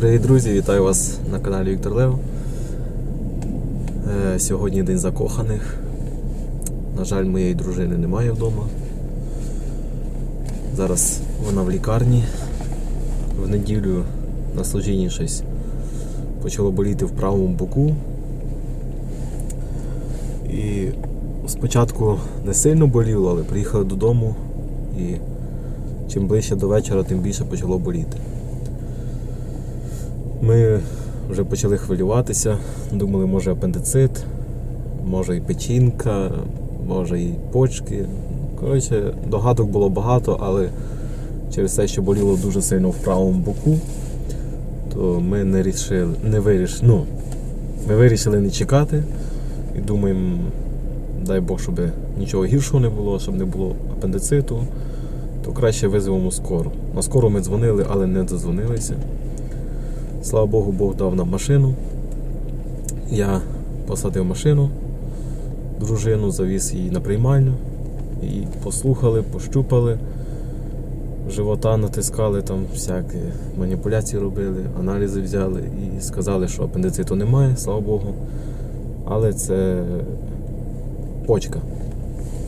Привіт, друзі! Вітаю вас на каналі Віктор Лев. Е, Сьогодні день закоханих. На жаль, моєї дружини немає вдома. Зараз вона в лікарні. В неділю на служінні щось почало боліти в правому боку. І спочатку не сильно боліло, але приїхали додому і чим ближче до вечора, тим більше почало боліти. Ми вже почали хвилюватися, думали, може апендицит, може і печінка, може і почки. Коротше, догадок було багато, але через те, що боліло дуже сильно в правому боку, то ми не рішили, не виріш, ну, ми вирішили не чекати і думаємо, дай Бог, щоб нічого гіршого не було, щоб не було апендициту, то краще визвемо скору. На скору ми дзвонили, але не дозвонилися. Слава Богу, Бог дав нам машину. Я посадив машину, дружину, завіз її на приймальню. І послухали, пощупали, живота натискали, там всякі маніпуляції робили, аналізи взяли і сказали, що апендициту немає, слава Богу. Але це почка.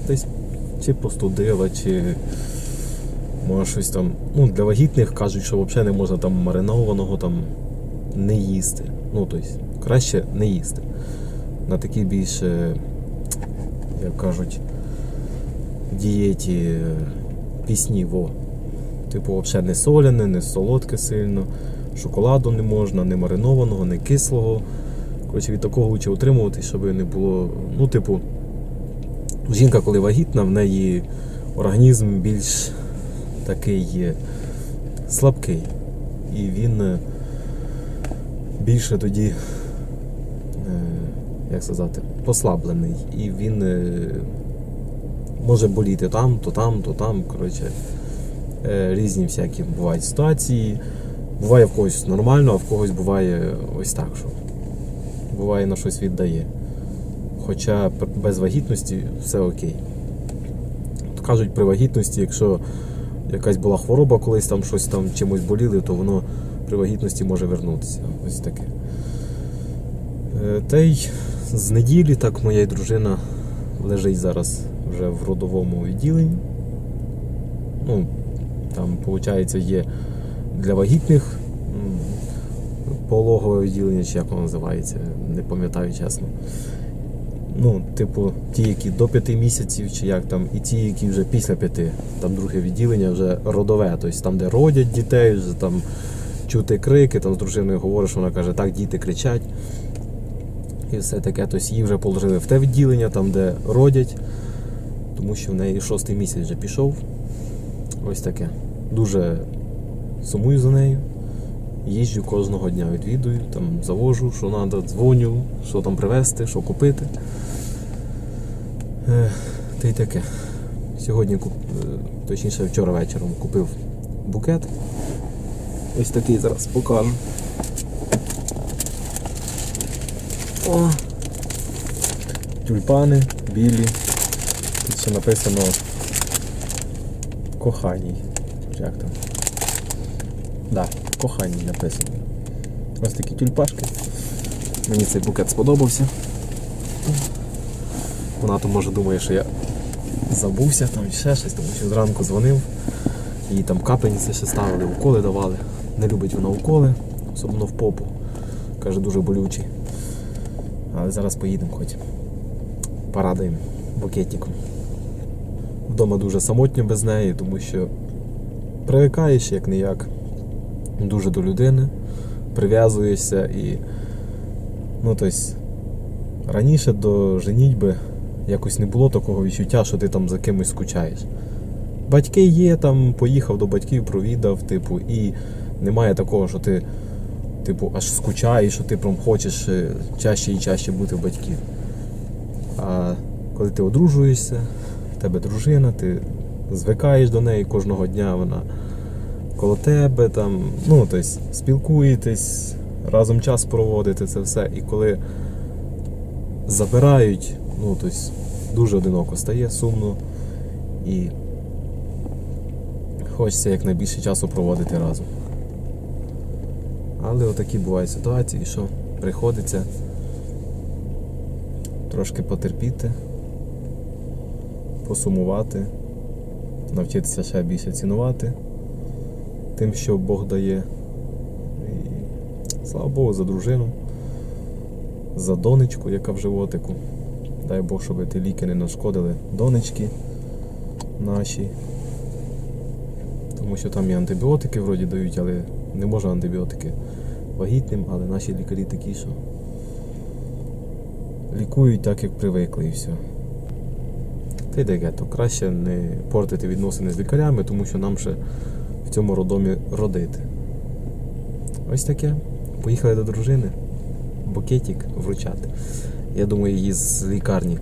Десь чи постудила, чи може щось там. Ну, для вагітних кажуть, що взагалі не можна там маринованого там не їсти. Ну, тобто, краще не їсти. На такій більше, як кажуть, дієті пісні, во. Типу, взагалі не соляне, не солодке сильно, шоколаду не можна, не маринованого, не кислого. Коротше, від такого лучше утримуватись, щоб не було. Ну, типу, жінка, коли вагітна, в неї організм більш такий слабкий. І він е, більше тоді, е, як сказати, послаблений. І він е, може боліти там, то там, то там. Коротше, е, різні всякі бувають ситуації. Буває в когось нормально, а в когось буває ось так, що буває на щось віддає. Хоча без вагітності все окей. То кажуть, при вагітності, якщо якась була хвороба, колись там щось там чимось боліли, то воно при вагітності може вернутися. Ось таке. Е, Та й з неділі так моя дружина лежить зараз вже в родовому відділенні. Ну, там, виходить, є для вагітних пологове відділення, чи як воно називається, не пам'ятаю чесно. Ну, типу, ті, які до 5 місяців, чи як там, і ті, які вже після 5, там друге відділення вже родове, тобто там, де родять дітей, вже там чути крики, там з дружиною говориш, вона каже, так, діти кричать. І все таке, тобто її вже положили в те відділення, там, де родять, тому що в неї шостий місяць вже пішов. Ось таке. Дуже сумую за нею. Їжджу кожного дня відвідую, там завожу, що треба, дзвоню, що там привезти, що купити. Та й таке. Сьогодні, е, точніше, вчора вечором купив букет. Ось такий зараз покажу. О! Тюльпани білі. Тут ще написано коханій. Як там? Да, коханій написано. Ось такі тюльпашки. Мені цей букет сподобався. Вона то може думає, що я забувся там ще щось, тому що зранку дзвонив. Їй там капельниці ще ставили, уколи давали. Не любить вона уколи, особливо в попу. Каже, дуже болючі. Але зараз поїдемо хоч. Порадуємо букетиком. Вдома дуже самотньо без неї, тому що привикаєш як не як дуже до людини, прив'язуєшся і. Ну, тобто, раніше до женітьби якось не було такого відчуття, що ти там за кимось скучаєш. Батьки є, там, поїхав до батьків, провідав, типу, і немає такого, що ти, типу, аж скучаєш, що ти прям хочеш е, чаще і чаще бути в батьків. А коли ти одружуєшся, в тебе дружина, ти звикаєш до неї кожного дня, вона коло тебе, там, ну, тобто, спілкуєтесь, разом час проводите, це все. І коли забирають, ну, тобто, дуже одиноко стає, сумно. І хочеться якнайбільше часу проводити разом. Але отакі бувають ситуації, що приходиться трошки потерпіти, посумувати, навчитися ще більше цінувати тим, що Бог дає. І слава Богу, за дружину, за донечку, яка в животику. Дай Бог, щоб ті ліки не нашкодили донечки нашій. Тому що там і антибіотики вроді дають, але не можна антибіотики вагітним, але наші лікарі такі, що лікують так, як привикли і все. Та й де то краще не портити відносини з лікарями, тому що нам ще в цьому роддомі родити. Ось таке. Поїхали до дружини, букетик вручати. Я думаю, її з лікарні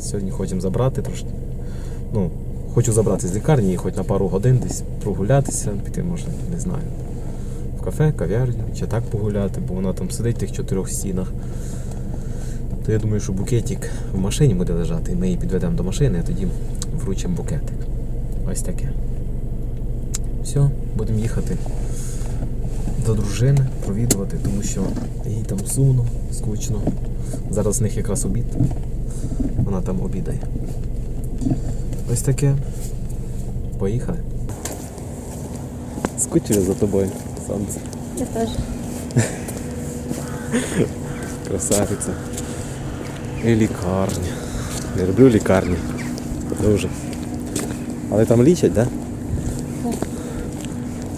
сьогодні хочемо забрати трошки. Ну, хочу забрати з лікарні і хоч на пару годин десь прогулятися, піти, може, не знаю, в кафе, кав'ярню, чи так погуляти, бо вона там сидить в тих чотирьох стінах. То я думаю, що букетик в машині буде лежати, і ми її підведемо до машини, а тоді вручимо букетик. Ось таке. Все, будемо їхати до дружини, провідувати, тому що їй там сумно, скучно. Зараз з них якраз обід. Вона там обідає. Ось таке. Поїхали. Скучили за тобою, сонце. Я теж. Красавиця. І лікарня. Я люблю лікарні. Дуже. Але там лічать, так? Да?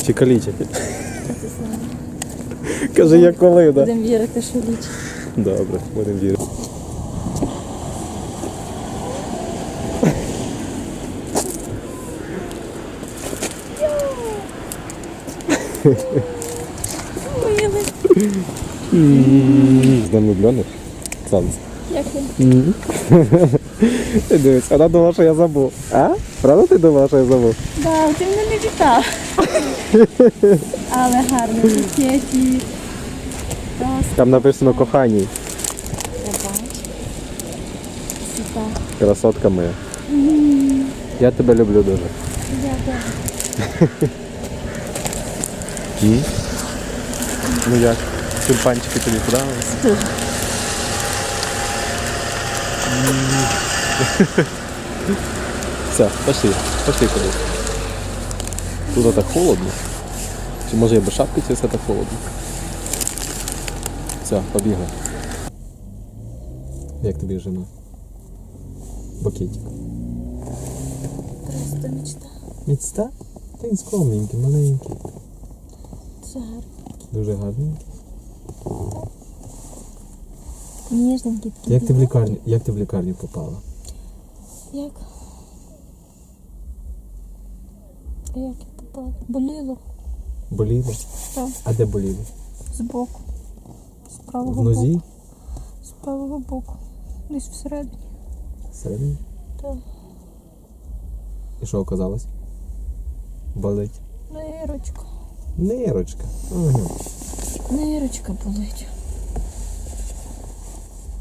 Це. Каже, я коли, так? Будемо вірити, що ліч. Добре, будемо вірити. З влюблених? Сонце. Як він? Ти дивись, вона думала, що я забув. А? Правда ти думала, що я забув? Да, ти мене не вітав. Але гарно букеті. Там написано коханій. я Красотка моя. Я тебе люблю дуже. Дякую. Ну як? Тюльпанчики тобі подобались? Дуже. Все, пошли, пошли кудись. Тут так холодно. Чи може я без шапки, чи все так холодно? Все, побігли. Як тобі жена? Букетик. Просто мечта. Міцта? Та він скромненький, маленький. Це гарно. Дуже гарний. Ніжненький такий. Як ти в лікарню, як ти в лікарню попала? Як? Як я попала? Боліло. Боліло? Так, А де боліло? збоку. З правого В нозі? боку. З правого боку. Десь всередині. Всередині? Так. І що оказалось? Болить. Нирочка. Нирочка. Ага. Нирочка болить.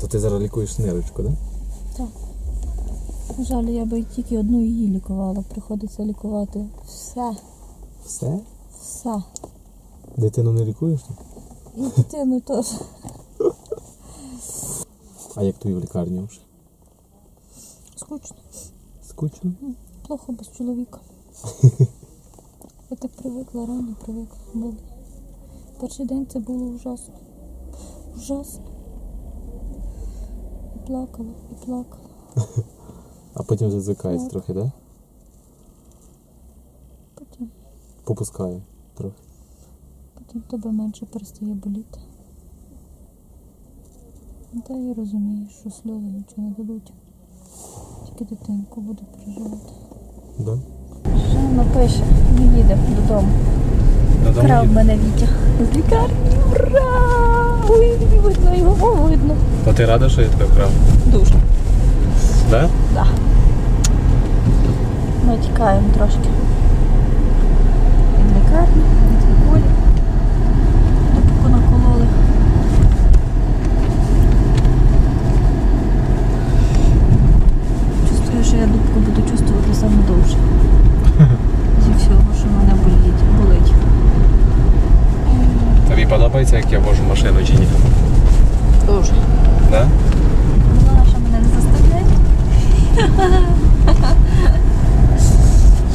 То ти зараз лікуєш нирочку, так? Да? Жаль, я би тільки одну її лікувала. Приходиться лікувати все. Все? Все. Дитину не лікуєш? тут? І дитину теж. А як тобі в лікарні вже? Скучно. Скучно? Плохо без чоловіка. Я так привикла, рано привикла. Було. Перший день це було ужасно. Ужасно. Плакала, і плакала. А потім вже звикається трохи, так? Да? Потім, Попускає трохи. потім тебе менше перестає боліти. Та я розумію, що сльози нічого не дадуть. Тільки дитинку буду переживати. Да? Жанна пише, не їде додому. Крав мене Вітя з лікарні. Ура! Ой, видно його, о, видно. Ти рада, що я тебе вкрав? Дуже. Да? Да. Ми тікаємо трошки. Від лікарні, від Вікулі. Дупку накололи. Чувствую, що я дупку буду чувствувати саме довше. Зі всього, що в мене болить. болить. Тобі подобається, як я вожу машину чи ні? Дуже. Да? Знала, що мене не заставляють.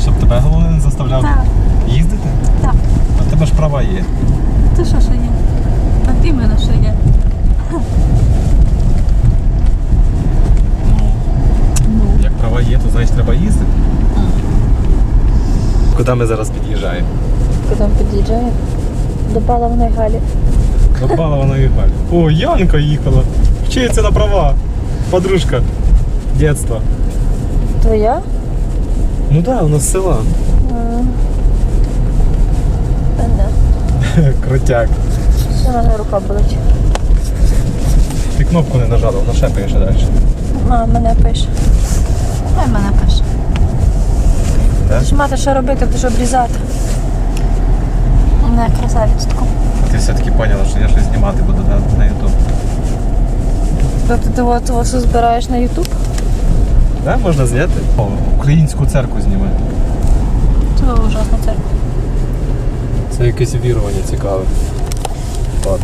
Щоб тебе головне не заставляв Так, їздити? так. А в тебе ж права є. Ти що що є? От іменно що є. Ну. Як права є, то значить треба їздити. Куди ми зараз під'їжджаємо? Куди він під'їжджає? До паливної галі. Напала вона і Галь. О, Янка їхала. Вчиться на права. Подружка. Дєтства. Твоя? Ну да, вона з села. Крутяк. Що мене рука болить? Ти кнопку не нажала, вона ще далі. А, мене пише. Ай, мене пише. Да? Ти ж мати що робити, ти ж обрізати. Не, красавець таку. Ти все-таки поняла, що я щось знімати буду на, на YouTube. Тобто ти от ось збираєш на Ютуб? Да, можна зняти? О, українську церкву знімати. Це ужасна церква. Це якесь вірування цікаве. От.